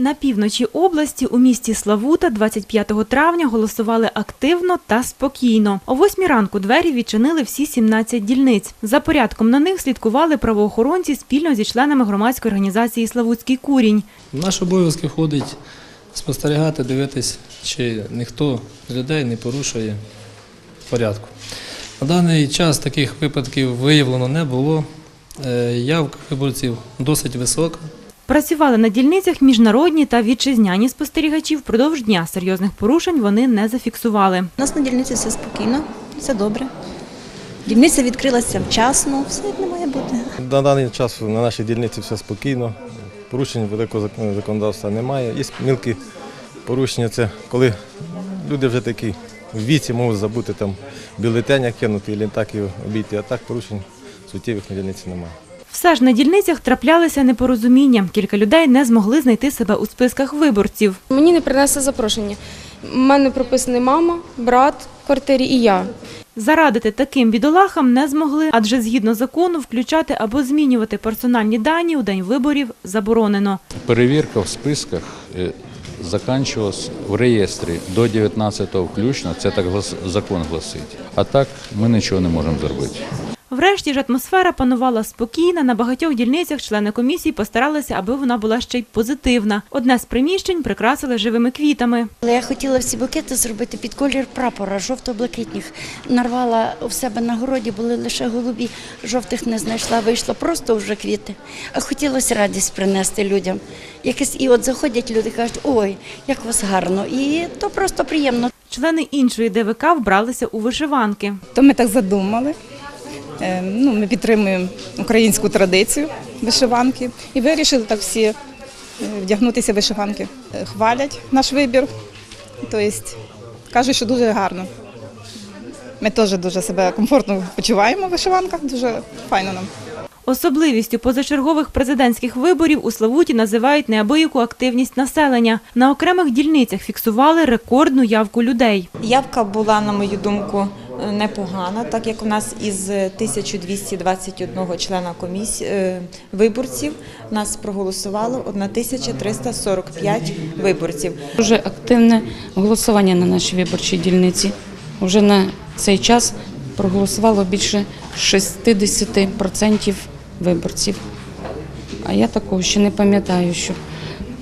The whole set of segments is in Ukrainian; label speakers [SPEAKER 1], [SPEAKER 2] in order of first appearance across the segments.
[SPEAKER 1] На півночі області у місті Славута 25 травня голосували активно та спокійно. О 8 ранку двері відчинили всі 17 дільниць. За порядком на них слідкували правоохоронці спільно зі членами громадської організації Славутський курінь.
[SPEAKER 2] Наш обов'язки входить спостерігати, дивитись, чи ніхто з людей не порушує порядку. На даний час таких випадків виявлено не було. Е, Явка виборців досить висока.
[SPEAKER 1] Працювали на дільницях міжнародні та вітчизняні спостерігачі. Впродовж дня серйозних порушень вони не зафіксували.
[SPEAKER 3] У нас на дільниці все спокійно, все добре. Дільниця відкрилася вчасно, все як не має бути.
[SPEAKER 4] На даний час на нашій дільниці все спокійно, порушень великого законодавства немає. Є мілкі порушення, це коли люди вже такі в віці можуть забути там бюлетеня кинути, і так і обійти, а так порушень суттєвих на дільниці немає.
[SPEAKER 1] Все ж на дільницях траплялися непорозуміння. Кілька людей не змогли знайти себе у списках виборців.
[SPEAKER 5] Мені не принесли запрошення. У мене прописаний мама, брат в квартирі і я.
[SPEAKER 1] Зарадити таким бідолахам не змогли, адже згідно закону включати або змінювати персональні дані у день виборів заборонено.
[SPEAKER 6] Перевірка в списках е, закінчилась в реєстрі до 19-го включно, це так закон гласить. А так ми нічого не можемо зробити.
[SPEAKER 1] Врешті ж атмосфера панувала спокійна. На багатьох дільницях члени комісії постаралися, аби вона була ще й позитивна. Одне з приміщень прикрасили живими квітами.
[SPEAKER 7] Але я хотіла всі букети зробити під колір прапора жовто-блакитних. Нарвала у себе на городі, були лише голубі, жовтих не знайшла, вийшло просто вже квіти. А хотілося радість принести людям. Якось і от заходять люди, кажуть, ой, як у вас гарно. І то просто приємно.
[SPEAKER 1] Члени іншої ДВК вбралися у вишиванки.
[SPEAKER 8] То ми так задумали. Е, Ну, ми підтримуємо українську традицію вишиванки і вирішили так всі е, вдягнутися в вишиванки. Е, Хвалять наш вибір, тобто кажуть, що дуже гарно. Ми теж дуже себе комфортно почуваємо в вишиванках, дуже файно нам.
[SPEAKER 1] Особливістю позачергових президентських виборів у Славуті називають неабияку активність населення. На окремих дільницях фіксували рекордну явку людей.
[SPEAKER 9] Явка була, на мою думку, непогана, так як у нас із 1221 члена комісії е, виборців нас проголосувало 1345 виборців.
[SPEAKER 10] Дуже активне голосування на нашій виборчій дільниці. Уже на цей час проголосувало більше 60% виборців. А я такого ще не пам'ятаю, що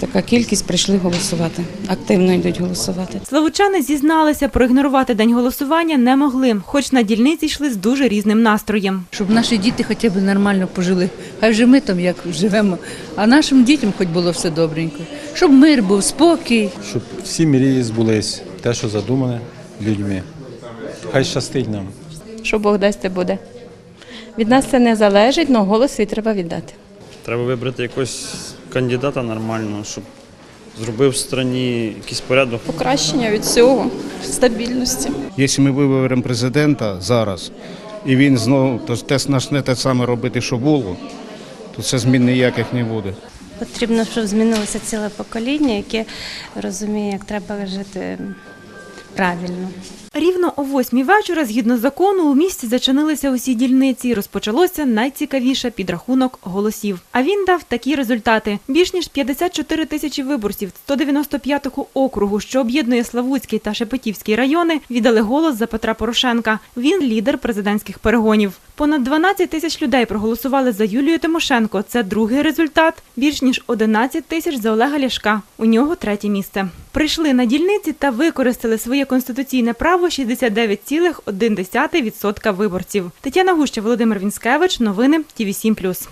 [SPEAKER 10] така кількість прийшли голосувати. Активно йдуть голосувати.
[SPEAKER 1] Славучани зізналися, проігнорувати день голосування не могли, хоч на дільниці йшли з дуже різним настроєм.
[SPEAKER 11] щоб наші діти хоча б нормально пожили. Хай вже ми там як живемо, а нашим дітям хоч було все добренько. Щоб мир був, спокій.
[SPEAKER 12] щоб всі мрії збулись, те, що задумане людьми. Хай щастить нам.
[SPEAKER 5] Що Бог дасть, те буде. Від нас це не залежить, але голос свій треба віддати.
[SPEAKER 13] Треба вибрати якогось кандидата нормального, щоб зробив в країні якийсь порядок.
[SPEAKER 5] Покращення від всього, стабільності.
[SPEAKER 12] Якщо ми виберемо президента зараз, і він знову то теж почне те саме робити, що було, то це змін ніяких не буде.
[SPEAKER 7] Потрібно, щоб змінилося ціле покоління, яке розуміє, як треба жити правильно.
[SPEAKER 1] Рівно о восьмій вечора, згідно закону, у місті зачинилися усі дільниці і розпочалося найцікавіше підрахунок голосів. А він дав такі результати: більш ніж 54 тисячі виборців 195-го округу, що об'єднує Славутський та Шепетівський райони, віддали голос за Петра Порошенка. Він лідер президентських перегонів. Понад 12 тисяч людей проголосували за Юлію Тимошенко. Це другий результат. Більш ніж 11 тисяч за Олега Ляшка. У нього третє місце. Прийшли на дільниці та використали своє конституційне право 69,1% виборців. Тетяна Гуща, Володимир Вінськевич. Новини ТІВІ 7+.